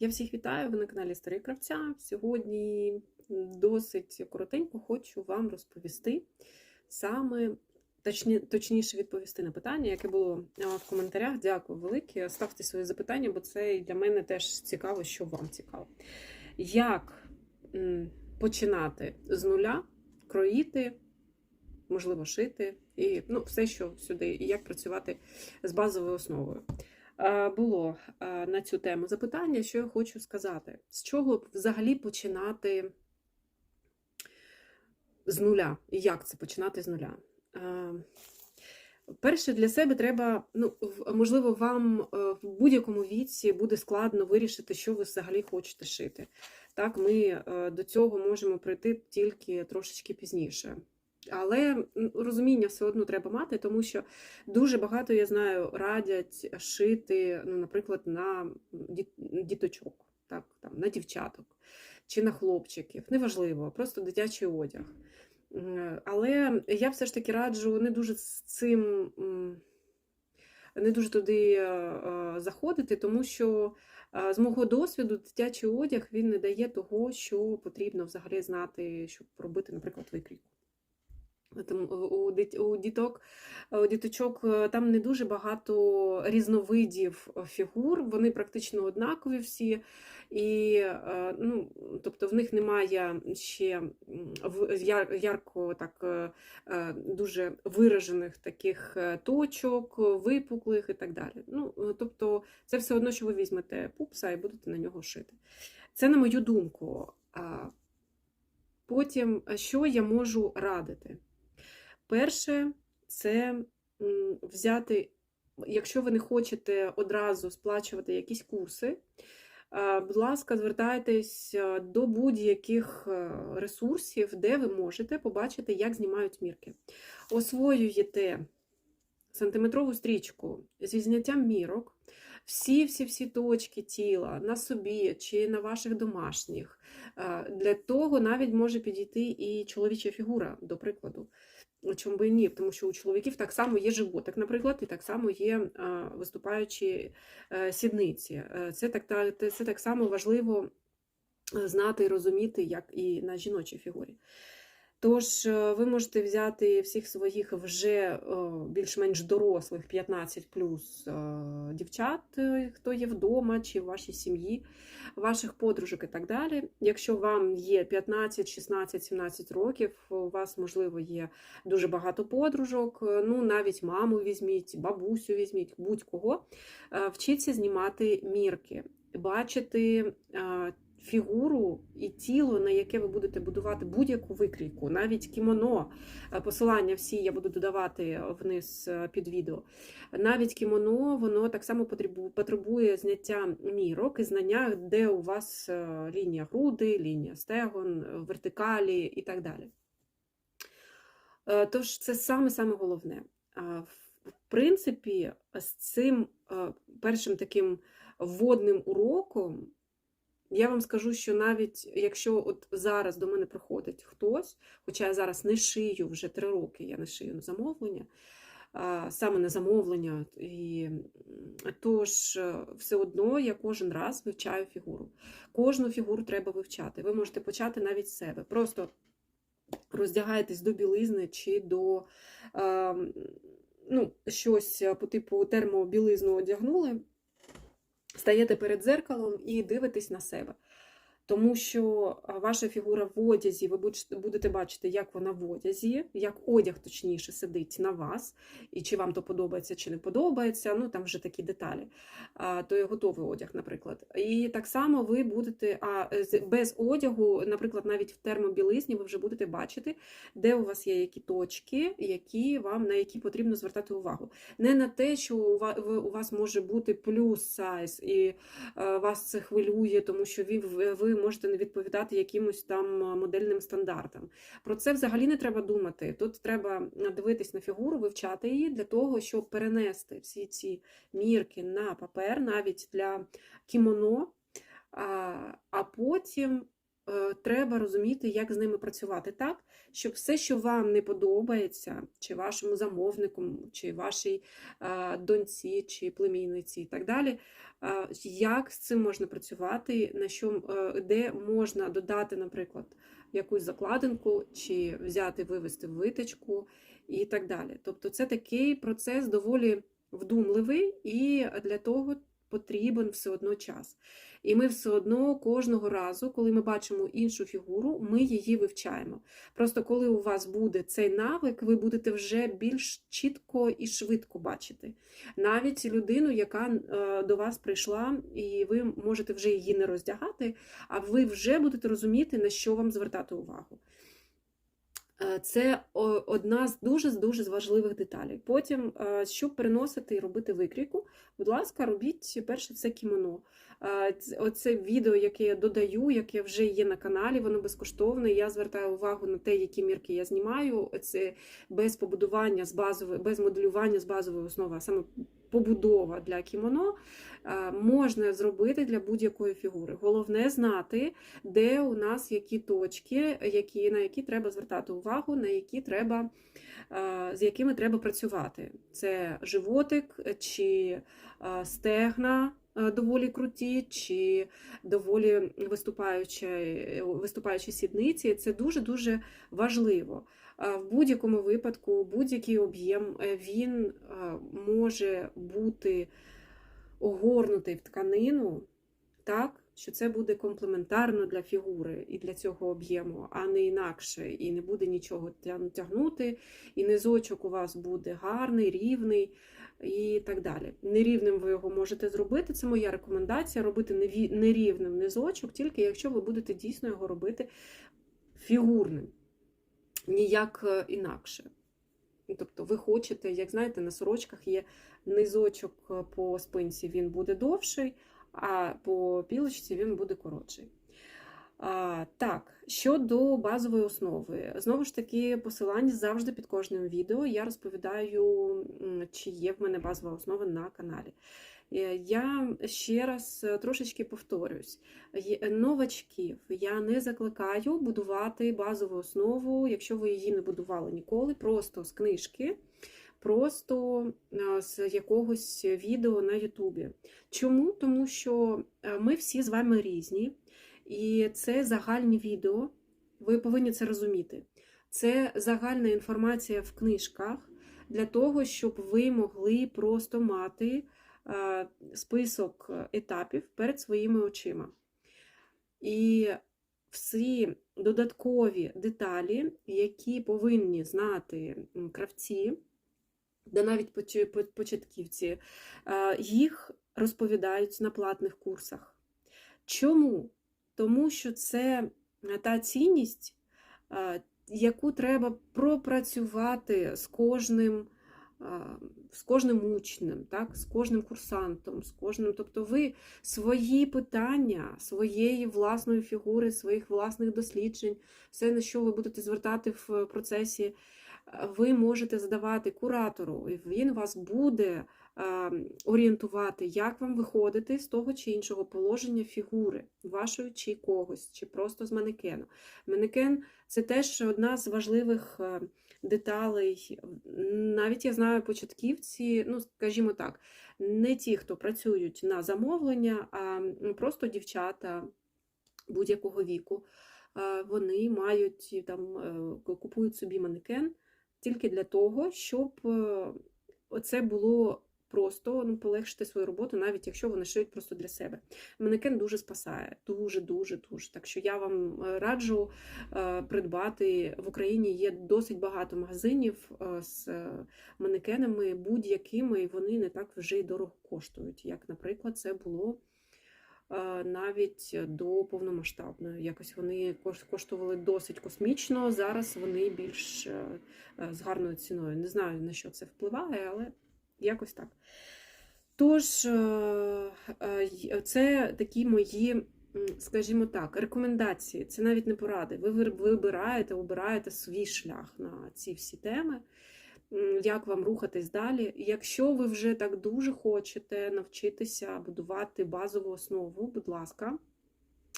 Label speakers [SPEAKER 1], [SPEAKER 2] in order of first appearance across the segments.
[SPEAKER 1] Я всіх вітаю, ви на каналі Історії Кравця. Сьогодні досить коротенько хочу вам розповісти саме точні, точніше відповісти на питання, яке було в коментарях. Дякую велике. Ставте свої запитання, бо це для мене теж цікаво, що вам цікаво. Як починати з нуля, кроїти, можливо, шити і ну, все, що сюди, і як працювати з базовою основою. Е, було е, на цю тему запитання, що я хочу сказати. З чого взагалі починати з нуля? І як це починати з нуля? Е, Перше, для себе треба, ну, можливо, вам в будь-якому віці буде складно вирішити, що ви взагалі хочете шити. Так, ми до цього можемо прийти тільки трошечки пізніше. Але розуміння все одно треба мати, тому що дуже багато, я знаю, радять шити, ну, наприклад, на діточок, так, там, на дівчаток чи на хлопчиків. Неважливо, просто дитячий одяг. Але я все ж таки раджу не дуже з цим. Не дуже туди е, е, заходити, тому що е, з мого досвіду дитячий одяг він не дає того, що потрібно взагалі знати, щоб робити, наприклад, викрійку. Тому у діток, у діточок е, там не дуже багато різновидів е, фігур, вони практично однакові всі. І, е, ну, тобто в них немає ще ярко так е, е, дуже виражених таких е, точок, випуклих і так далі. Ну, е, тобто, це все одно, що ви візьмете пупса і будете на нього шити. Це на мою думку. Потім, е, що я можу радити? Перше, це взяти, якщо ви не хочете одразу сплачувати якісь курси, будь ласка, звертайтесь до будь-яких ресурсів, де ви можете побачити, як знімають мірки. Освоюєте сантиметрову стрічку зі зняттям мірок, всі-всі-всі точки тіла на собі чи на ваших домашніх. Для того навіть може підійти і чоловіча фігура, до прикладу. Чому би і ні? Тому що у чоловіків так само є животик, наприклад, і так само є виступаючі е, сідниці. Е, Це так, це так само важливо е, знати і розуміти, як і на жіночій фігурі. Тож е, ви можете взяти всіх своїх вже е, більш-менш дорослих 15 плюс дівчат, е, хто є вдома чи в вашій сім'ї, ваших подружок і так далі. Якщо вам є 15, 16, 17 років, у вас, можливо, є дуже багато подружок, ну навіть маму візьміть, бабусю візьміть, будь-кого. Вчіться знімати мірки, бачити фігуру і тіло, на яке ви будете будувати будь-яку викрійку, навіть кімоно. Е, Посилання всі я буду додавати вниз е, під відео. Навіть кімоно, воно так само потребує зняття мірок і знання, де у вас е, лінія груди, лінія стегон, вертикалі і так далі. Тож це саме-саме головне. В принципі, з цим першим таким вводним уроком я вам скажу, що навіть якщо от зараз до мене приходить хтось, хоча я зараз не шию вже три роки, я не шию на замовлення, саме на замовлення, і тож е, все одно я кожен раз вивчаю фігуру. Кожну фігуру треба вивчати. Ви можете почати навіть з себе. Просто роздягаєтесь до білизни чи до е, ну, щось по типу термобілизну одягнули, стаєте перед дзеркалом і дивитесь на себе. Тому що ваша фігура в одязі, ви будете- бачити, як вона в одязі, як одяг точніше сидить на вас, і чи вам то подобається, чи не подобається. Ну там вже такі деталі. То є готовий одяг, наприклад. І так само ви будете, а без одягу, наприклад, навіть в термобілизні, ви вже будете бачити, де у вас є які точки, які вам на які потрібно звертати увагу. Не на те, що у вас може бути плюс сайз, і е, вас це хвилює, тому що ви, ви- можете не відповідати якимось там е, модельним стандартам. Про це взагалі не треба думати. Тут треба дивитись на фігуру, вивчати її для того, щоб перенести всі ці мірки на папер, навіть для кімоно, а, потім треба розуміти, як з ними працювати так, щоб все, що вам не подобається, чи вашому замовнику, чи вашій е, доньці, чи племінниці, і так далі, е, як з цим можна працювати, на що, е, де можна додати, наприклад, якусь закладинку, чи взяти, вивести в виточку і так далі. Тобто, це такий процес доволі вдумливий, і для того потрібен все одно час. І ми все одно кожного разу, коли ми бачимо іншу фігуру, ми її вивчаємо. Просто коли у вас буде цей навик, ви будете вже більш чітко і швидко бачити. Навіть людину, яка е, до вас прийшла, і ви можете вже її не роздягати, а ви вже будете розуміти, на що вам звертати увагу. Е, Це одна з дуже дуже важливих деталей. Потім, е, щоб переносити і робити викрійку, будь ласка, робіть перше це кімоно. Е, Оце відео, яке я додаю, яке вже є на каналі, воно безкоштовне. Я звертаю увагу на те, які мірки я знімаю. Це без побудування з базової, без моделювання з базової основи, а саме побудова для кімоно е, можна зробити для будь-якої фігури. Головне знати, де у нас які точки, які, на які треба звертати увагу, на які треба, е, з якими треба працювати. Це животик чи е, стегна. Доволі круті, чи доволі виступаючі, виступаючі сідниці. Це дуже-дуже важливо. В будь-якому випадку, будь-який об'єм е, він може бути огорнутий в тканину так, що це буде комплементарно для фігури і для цього об'єму, а не інакше, і не буде нічого тягнути, і низочок у вас буде гарний, рівний і так далі. Нерівним ви його можете зробити. Це моя рекомендація робити нерівним низочок, тільки якщо ви будете дійсно його робити фігурним, ніяк е, інакше. Тобто ви хочете, як знаєте, на сорочках є низочок е, по спинці, він буде довший, а по пілочці він буде коротший. А, так, щодо базової основи, знову ж таки, посилання завжди під кожним відео. Я розповідаю, чи є в мене базова основа на каналі. Е, Я ще раз е, трошечки повторюсь: новачків я не закликаю будувати базову основу, якщо ви її не будували ніколи, просто з книжки, просто е, з якогось відео на Ютубі. Чому? Тому що е, ми всі з вами різні, і це загальні відео. Ви повинні це розуміти. Це загальна інформація в книжках для того, щоб ви могли просто мати е, список етапів перед своїми очима. І всі додаткові деталі, які повинні знати кравці, да навіть початківці, е, їх розповідають на платних курсах. Чому? Тому що це е, та цінність, е, яку треба пропрацювати з кожним, е, з кожним учнем, так? з кожним курсантом, з кожним. Тобто ви свої питання, своєї власної фігури, своїх власних досліджень, все, на що ви будете звертати в процесі, ви можете задавати куратору, і він вас буде орієнтувати, як вам виходити з того чи іншого положення фігури, вашої чи когось, чи просто з манекену. Манекен це теж одна з важливих е, деталей. Навіть я знаю початківці, ну, скажімо так, не ті, хто працюють на замовлення, а просто дівчата будь-якого віку. е, Вони мають там е, купують собі манекен тільки для того, щоб е, оце було просто ну, полегшити свою роботу, навіть якщо вони шиють просто для себе. Манекен дуже спасає, дуже, дуже. Так що я вам е, раджу е, придбати в Україні є досить багато магазинів е, з манекенами будь-якими, вони не так вже й дорого коштують. Як, наприклад, це було навіть до повномасштабної. Якось вони кош- коштували досить космічно. Зараз вони більш з гарною ціною. Не знаю на що це впливає, але якось так. Тож, е, е, й- це такі мої, скажімо так, рекомендації. Це навіть не поради. Ви вибираєте, обираєте свій шлях на ці всі теми. Як вам рухатись далі? Якщо ви вже так дуже хочете навчитися будувати базову основу, будь ласка,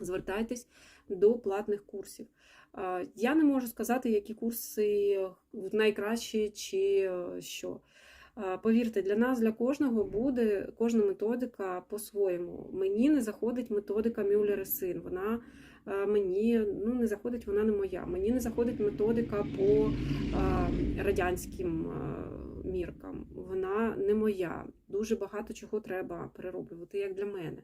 [SPEAKER 1] звертайтесь до платних курсів. Е, Я не можу сказати, які курси найкращі чи е, що. Е, Повірте, для нас, для кожного буде кожна методика по-своєму. Мені не заходить методика Мюллера син. Вона е, мені ну, не заходить, вона не моя. Мені не заходить методика по е, радянським міркам. Вона не моя. Дуже багато чого треба перероблювати, як для мене.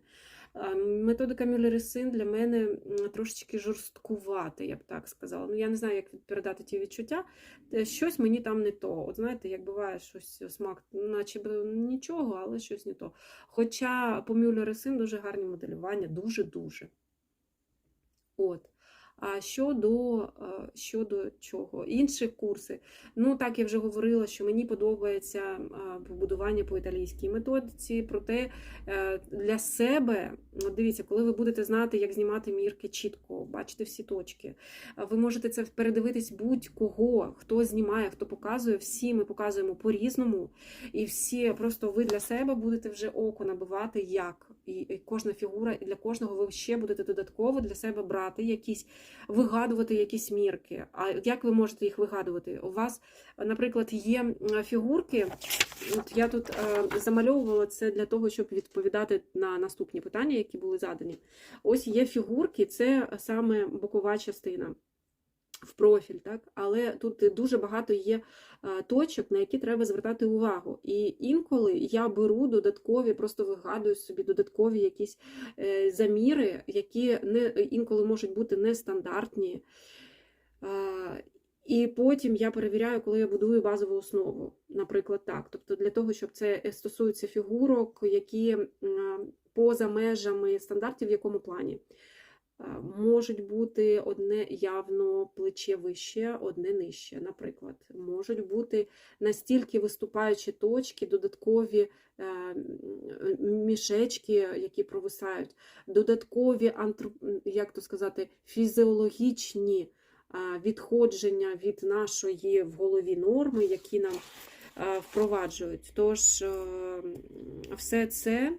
[SPEAKER 1] Е, Методика Мюллер-Син для мене трошечки жорсткувати, я б так сказала. Ну, я не знаю, як передати ті відчуття. Е, Щось мені там не то. От знаєте, як буває щось смак, наче нічого, але щось не то. Хоча по Мюллер і син дуже гарні моделювання, дуже-дуже. От. Щодо, щодо чого? Інші курси. Ну, так я вже говорила, що мені подобається побудування по італійській методиці. Проте е, для себе, дивіться, коли ви будете знати, як знімати мірки чітко, бачите всі точки, ви можете це передивитись будь-кого, хто знімає, хто показує. Всі ми показуємо по-різному. І всі просто ви для себе будете вже око набивати, як. І кожна фігура, і для кожного ви ще будете додатково для себе брати якісь, вигадувати якісь мірки. А як ви можете їх вигадувати? У вас, наприклад, є фігурки. От я тут е, замальовувала це для того, щоб відповідати на наступні питання, які були задані. Ось є фігурки, це саме бокова частина. В профіль, так? але тут дуже багато є е, точок, на які треба звертати увагу. І інколи я беру додаткові, просто вигадую собі додаткові якісь е, заміри, які не, інколи можуть бути нестандартні. Е, І потім я перевіряю, коли я будую базову основу. Наприклад, так. Тобто для того, щоб це стосується фігурок, які поза межами стандартів, в якому плані. Е, Можуть бути одне явно плече вище, одне нижче, наприклад. Можуть бути настільки виступаючі точки, додаткові е, мішечки, які провисають, додаткові як то сказати, фізіологічні е, відходження від нашої в голові норми, які нам впроваджують. Тож все це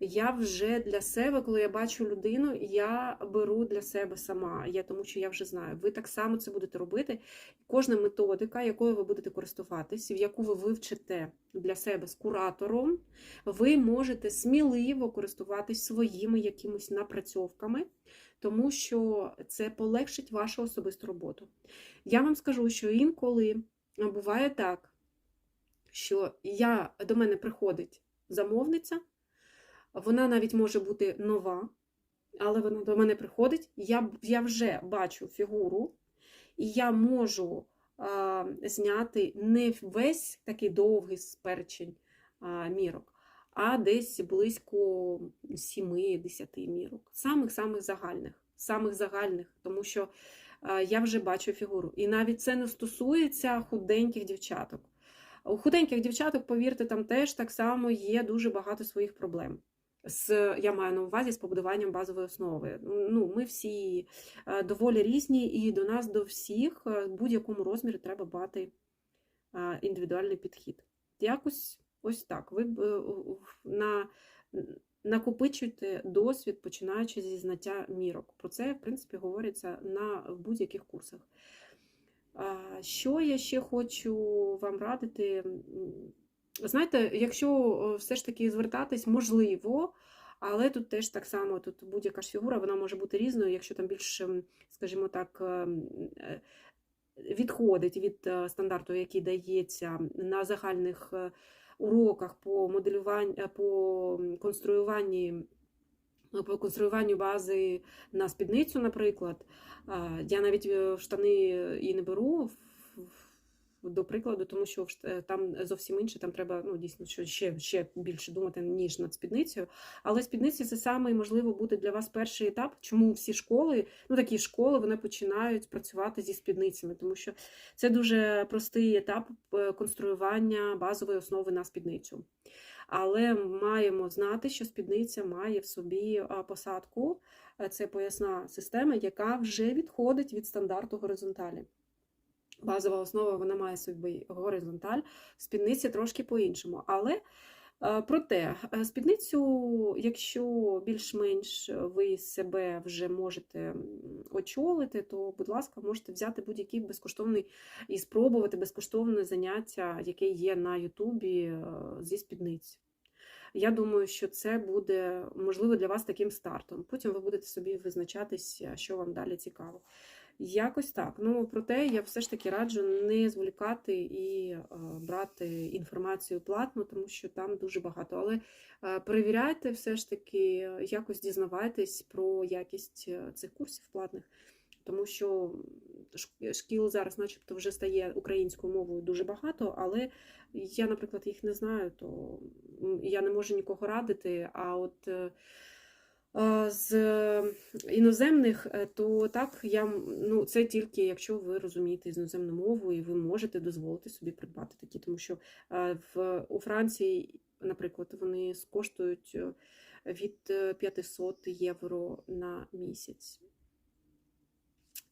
[SPEAKER 1] я вже для себе, коли я бачу людину, я беру для себе сама, я, тому що я вже знаю. Ви так само це будете робити. Кожна методика, якою ви будете користуватись, в яку ви вивчите для себе з куратором, ви можете сміливо користуватись своїми якимись напрацьовками, тому що це полегшить вашу особисту роботу. Я вам скажу, що інколи буває так, що я, до мене приходить замовниця. Вона навіть може бути нова, але вона до мене приходить. Я, я вже бачу фігуру, і я можу а, зняти не весь такий довгий перечень а, мірок, а десь близько 7-10 мірок. Самих-самих загальних. Самих загальних, тому що а, я вже бачу фігуру. І навіть це не стосується худеньких дівчаток. У худеньких дівчаток, повірте, там теж так само є дуже багато своїх проблем з я маю на увазі з побудуванням базової основи. Ну, Ми всі е, доволі різні, і до нас до всіх е, в будь-якому розмірі треба мати е, індивідуальний підхід. Якось ось так. Ви на, накопичуєте досвід, починаючи зі знаття мірок. Про це, в принципі, говориться на будь-яких курсах. Що я ще хочу вам радити? Знаєте, якщо все ж таки звертатись, можливо, але тут теж так само, тут будь-яка ж фігура, вона може бути різною, якщо там більш, скажімо так, е, відходить від е, стандарту, який дається на загальних е, уроках по моделюванню, по конструюванні. По конструюванню бази на спідницю, наприклад, я навіть штани і не беру до прикладу, тому що там зовсім інше, там треба ну, дійсно ще ще більше думати, ніж над спідницею. Але спідниця це саме, можливо, буде для вас перший етап, чому всі школи, ну такі школи, вони починають працювати зі спідницями, тому що це дуже простий етап е, конструювання базової основи на спідницю. Але маємо знати, що спідниця має в собі посадку, це поясна система, яка вже відходить від стандарту горизонталі. Базова основа вона має собі горизонталь, спідниця трошки по-іншому. Але Е, Проте е, спідницю, якщо більш-менш ви себе вже можете очолити, то, будь ласка, можете взяти будь-який безкоштовний і спробувати безкоштовне заняття, яке є на Ютубі е, зі спідниць. Я думаю, що це буде можливо для вас таким стартом. Потім ви будете собі визначатися, що вам далі цікаво. Якось так. Ну, проте я все ж таки раджу не зволікати і е, брати інформацію платно, тому що там дуже багато. Але е, перевіряйте все ж таки, якось дізнавайтесь про якість е, цих курсів платних, тому що шкіл зараз, начебто, вже стає українською мовою дуже багато, але я, наприклад, їх не знаю, то я не можу нікого радити. А от з іноземних, е, то так я ну це тільки якщо ви розумієте іноземну мову і ви можете дозволити собі придбати такі, тому що е, в у Франції, наприклад, вони коштують е, від е, 500 євро на місяць.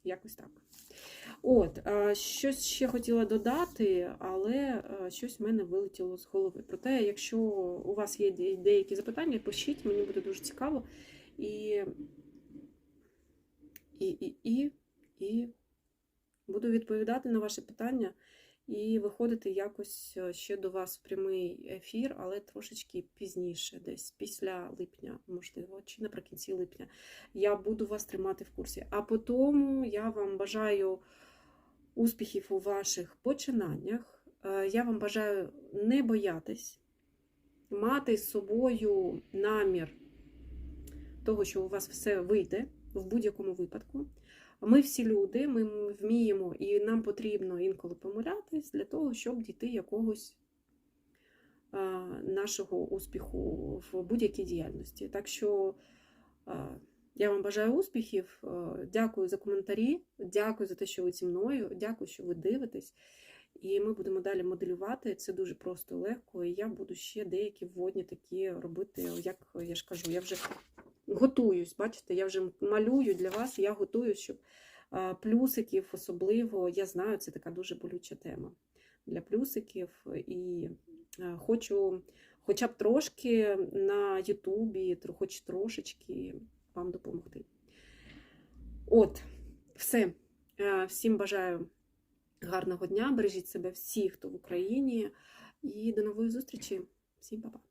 [SPEAKER 1] Якось так. От, щось ще хотіла додати, але е, щось в мене вилетіло з голови. Проте, якщо у вас є деякі запитання, пишіть, мені буде дуже цікаво. І, і, і, і, і буду відповідати на ваші питання і виходити якось е, ще до вас в прямий ефір, але трошечки пізніше, десь після липня, можливо, чи наприкінці липня. Я буду вас тримати в курсі. А потім я вам бажаю успіхів у ваших починаннях. Е, Я вам бажаю не боятись, мати з собою намір того, що у вас все вийде в будь-якому випадку. Ми всі люди, ми вміємо, і нам потрібно інколи помилятись для того, щоб дійти якогось нашого успіху в будь-якій діяльності. Так що я вам бажаю успіхів, дякую за коментарі, дякую за те, що ви зі мною, дякую, що ви дивитесь. І ми будемо далі моделювати. Це дуже просто легко. І я буду ще деякі вводні такі робити, як я ж кажу, я вже готуюсь, бачите, я вже малюю для вас, я готуюсь, щоб плюсиків особливо, я знаю, це така дуже болюча тема для плюсиків. І хочу хоча б трошки на Ютубі, хоч трошечки вам допомогти. От, все. Всім бажаю гарного дня, бережіть себе всі, хто в Україні, і до нової зустрічі. Всім па-па.